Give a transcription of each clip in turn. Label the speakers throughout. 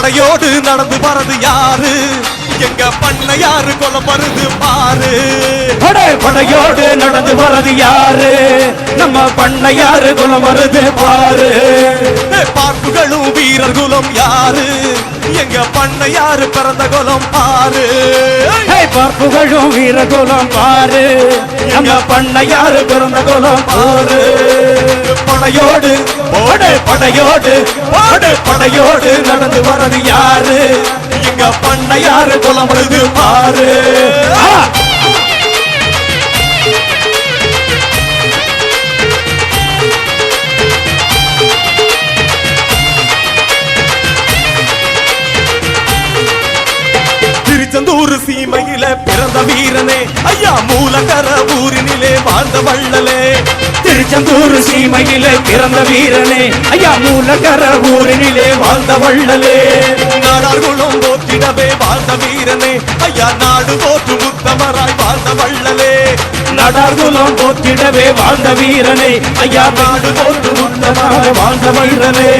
Speaker 1: படையோடு நடந்து வரது யாரு? எங்க பண்ண யாரு? கொலை வருது பாரு.
Speaker 2: படை படையோடு நடந்து வரது யாரு? நம்ம பண்ண யாரு? குலம் வருது பாரு.
Speaker 1: பார்ப்புகளும் வீரர் குலம் யாரு? எங்க பண்ண யாரு? பிறந்த குலம் பாரு.
Speaker 2: ஹே, பார்ப்புகழும் வீர குலம் பாரு. நம்ம பண்ண யாரு? பிறந்த குலம் பாரு.
Speaker 1: படையோடு
Speaker 2: படை படையோடு பாடு படையோடு நடந்து வரது யாரு?
Speaker 1: எங்க பண்ண யாரு குலம் பாரு. திருச்செந்தூர் சீமையில பிறந்த வீரனே. ஐயா மூலகர ஊரினிலே வாழ்ந்த வள்ளலே.
Speaker 2: திருச்செந்தூர் சீமையிலே பிறந்த வீரனே. ஐயா மூலகர ஊரினிலே வாழ்ந்த வள்ளலே.
Speaker 1: நாடார் குலம் போற்றிடவே வாழ்ந்த வீரனே. ஐயா நாடு போற்று முத்தமராய் வாழ்ந்த வள்ளலே.
Speaker 2: நடார்குலம் போக்கிடவே வாழ்ந்த வீரனே. ஐயா நாடு போற்று உத்தமாக வாழ்ந்த வள்ளலே.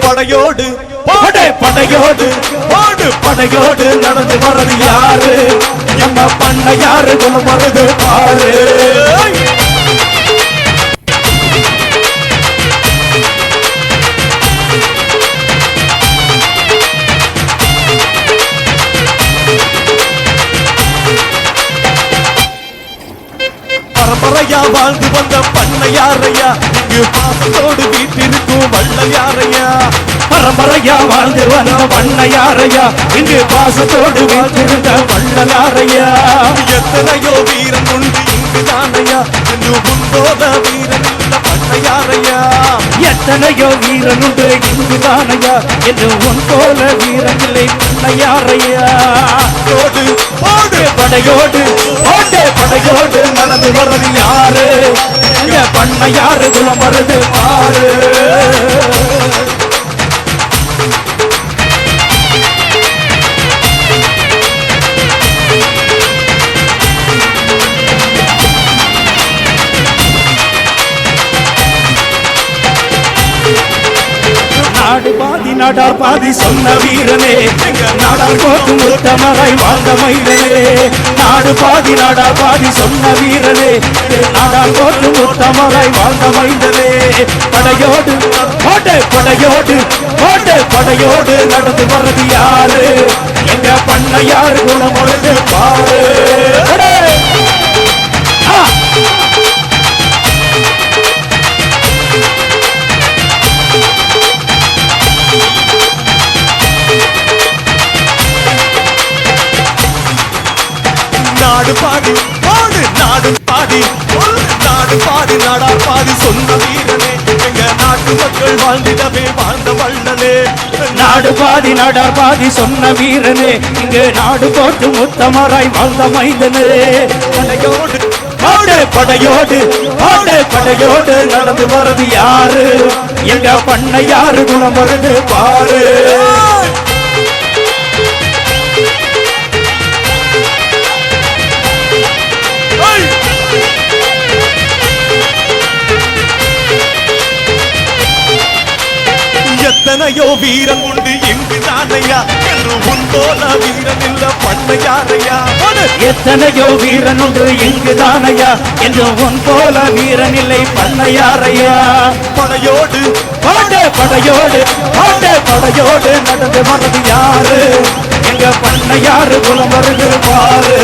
Speaker 1: படையோடு
Speaker 2: பாடு படையோடு பாடு படையோடு நடந்து வர்றது யாரு? நம்ம பண்ண யாரு குலம் வருது பாரு
Speaker 1: பரம்பரையா வாழ்ந்து வந்த பண்ணையாரையா? இங்கு பாசத்தோடு வீட்டிருக்கும் வள்ளையாரையா
Speaker 2: பரம்பரையா வாழ்ந்து வந்த பண்ணையாரையா? இங்கு பாசத்தோடு வீட்டிருந்த வள்ளலாரையா?
Speaker 1: எத்தனையோ வீரன் உண்டு இங்கு தானையா என்று முன்போத வீரன் இல்ல பண்ணையாரையா?
Speaker 2: எத்தனையோ இங்கு தானையா என்று உன் போல வீரன் இல்லை பண்ணையாரையா?
Speaker 1: ஓடு
Speaker 2: ஓடு படையோடு ஓடு படையோடு நடந்து வர்றது யாரு? பண்ண யாரு? குலம் வருது பாரு. நாடார் பாதி சொன்ன வீரனே. நாடார் கோத்து முத்தமரை வாழ்ந்த மயிலே. நாடு பாதி நாடார் பாதி சொன்ன வீரனே. நாடார் கோத்து முத்தமரை வாழ்ந்த மைந்தனே படையோடு ஓட்டு படையோடு ஓட்டு படையோடு நடந்து வர்றது யாரு எங்க பண்ண யாரு குணம் பாரு.
Speaker 1: நாடு பாடு நாடு பாதி ஒரு நாடு பாதி நாடா பாதி சொந்த வீரனே எங்க நாட்டு மக்கள் வாழ்ந்திடவே வாழ்ந்த வள்ளலே.
Speaker 2: நாடு பாதி நாடார் பாதி சொன்ன வீரனே இங்கு நாடு போட்டு முத்தமராய் வாழ்ந்த மைந்தனே.
Speaker 1: படையோடு
Speaker 2: பாடு படையோடு பாடு படையோடு நடந்து வரது யாரு? எங்க பண்ண யாரு குணம் வருது பாரு.
Speaker 1: எத்தனையோ வீரன் உண்டு எங்கு தானையா? என்று உன் போல வீரன் இல்ல பண்ணையாரையா!
Speaker 2: எத்தனையோ வீரன் உண்டு இங்கு தானையா? என்று உன் போல வீரன் இல்லை பண்ணையாரையா?
Speaker 1: படையோடு.
Speaker 2: பாடு படையோடு பாடு படையோடு நடந்து வரது யாரு? எங்க பண்ண யாரு குலம் வருது பாரு.